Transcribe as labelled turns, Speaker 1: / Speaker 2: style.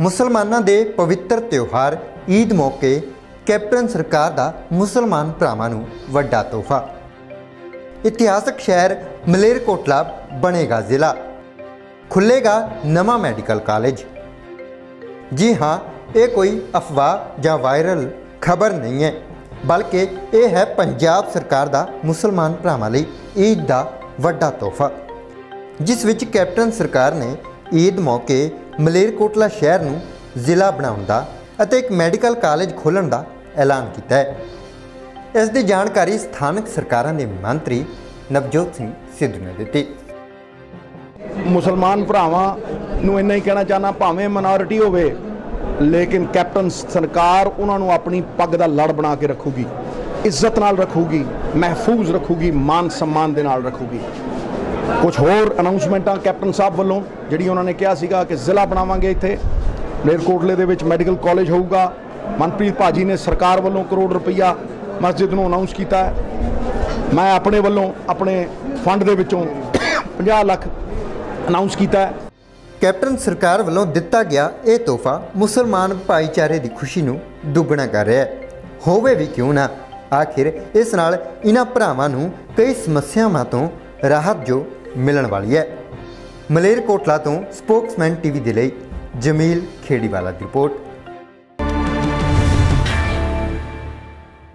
Speaker 1: ਮੁਸਲਮਾਨਾਂ ਦੇ ਪਵਿੱਤਰ ਤਿਉਹਾਰ ਈਦ ਮੌਕੇ ਕੈਪਟਨ ਸਰਕਾਰ ਦਾ ਮੁਸਲਮਾਨ ਭਰਾਵਾਂ ਨੂੰ ਵੱਡਾ ਤੋਹਫਾ। ਇਤਿਹਾਸਕ ਸ਼ਹਿਰ ਮਲੇਰਕੋਟਲਾ ਬਣੇਗਾ ਜ਼ਿਲ੍ਹਾ। ਖੁੱਲੇਗਾ ਨਵਾਂ ਮੈਡੀਕਲ ਕਾਲਜ। ਜੀ ਹਾਂ, ਇਹ ਕੋਈ ਅਫਵਾਹ ਜਾਂ ਵਾਇਰਲ ਖਬਰ ਨਹੀਂ ਹੈ, ਬਲਕਿ ਇਹ ਹੈ ਪੰਜਾਬ ਸਰਕਾਰ ਦਾ ਮੁਸਲਮਾਨ ਭਰਾਵਾਂ ਲਈ ਈਦ ਦਾ ਵੱਡਾ ਤੋਹਫਾ। ਜਿਸ ਵਿੱਚ ਕੈਪਟਨ ਸਰਕਾਰ ਨੇ ਈਦ ਮੌਕੇ ਮਲੇਰਕੋਟਲਾ ਸ਼ਹਿਰ ਨੂੰ ਜ਼ਿਲ੍ਹਾ ਬਣਾਉਣ ਦਾ ਅਤੇ ਇੱਕ ਮੈਡੀਕਲ ਕਾਲਜ ਖੋਲ੍ਹਣ ਦਾ ਐਲਾਨ ਕੀਤਾ ਹੈ। ਇਸ ਦੀ ਜਾਣਕਾਰੀ ਸਥਾਨਕ ਸਰਕਾਰਾਂ ਦੇ ਮੰਤਰੀ ਨਵਜੋਤ ਸਿੰਘ ਸਿੱਧੂ ਨੇ ਦਿੱਤੀ।
Speaker 2: ਮੁਸਲਮਾਨ ਭਰਾਵਾਂ ਨੂੰ ਇੰਨਾ ਹੀ ਕਹਿਣਾ ਚਾਹਨਾ ਭਾਵੇਂ ਮਿਨੋਰਿਟੀ ਹੋਵੇ, ਲੇਕਿਨ ਕੈਪਟਨ ਸਰਕਾਰ ਉਹਨਾਂ ਨੂੰ ਆਪਣੀ ਪੱਗ ਦਾ ਲੜ ਬਣਾ ਕੇ ਰੱਖੂਗੀ, ਇੱਜ਼ਤ ਨਾਲ ਰੱਖੂਗੀ, ਮਹਿਫੂਜ਼ ਰੱਖੂਗੀ, ਮਾਨ ਸਨਮਾਨ ਦੇ ਨਾਲ ਰੱਖੂਗੀ। ਕੁਝ ਹੋਰ ਅਨਾਉਂਸਮੈਂਟਾਂ ਕੈਪਟਨ ਸਾਹਿਬ ਵੱਲੋਂ, ਜਿਹੜੀ ਉਹਨਾਂ ਨੇ ਕਿਹਾ ਸੀਗਾ ਕਿ ਜ਼ਿਲ੍ਹਾ ਬਣਾਵਾਂਗੇ ਇੱਥੇ। ਮਲੇਰਕੋਟਲੇ ਦੇ ਵਿੱਚ ਮੈਡੀਕਲ ਕਾਲਜ ਹੋਊਗਾ। ਮਨਪ੍ਰੀਤ ਭਾਜੀ ਨੇ ਸਰਕਾਰ ਵੱਲੋਂ ਕਰੋੜ ਰੁਪਈਆ ਮਸਜਿਦ ਨੂੰ ਅਨਾਉਂਸ ਕੀਤਾ ਹੈ। ਮੈਂ ਆਪਣੇ ਵੱਲੋਂ ਆਪਣੇ ਫੰਡ ਦੇ ਵਿੱਚੋਂ 50 ਲੱਖ ਅਨਾਉਂਸ ਕੀਤਾ ਹੈ।
Speaker 1: ਕੈਪਟਨ ਸਰਕਾਰ ਵੱਲੋਂ ਦਿੱਤਾ ਗਿਆ ਇਹ ਤੋਹਫਾ ਮੁਸਲਮਾਨ ਭਾਈਚਾਰੇ ਦੀ ਖੁਸ਼ੀ ਨੂੰ ਦੁੱਗਣਾ ਕਰ ਰਿਹਾ ਹੈ। ਹੋਵੇ ਵੀ ਕਿਉਂ ਨਾ, ਆਖਿਰ ਇਸ ਨਾਲ ਇਹਨਾਂ ਭਰਾਵਾਂ ਨੂੰ ਕਈ ਸਮੱਸਿਆਵਾਂ ਤੋਂ ਰਾਹਤ ਜੋ ਮਿਲਣ ਵਾਲੀ ਹੈ। ਮਲੇਰਕੋਟਲਾ ਤੋਂ ਸਪੋਕਸਮੈਨ ਟੀਵੀ ਦੇ ਲਈ ਜਮੀਲ ਖੇੜੀਵਾਲਾ ਦੀ ਰਿਪੋਰਟ।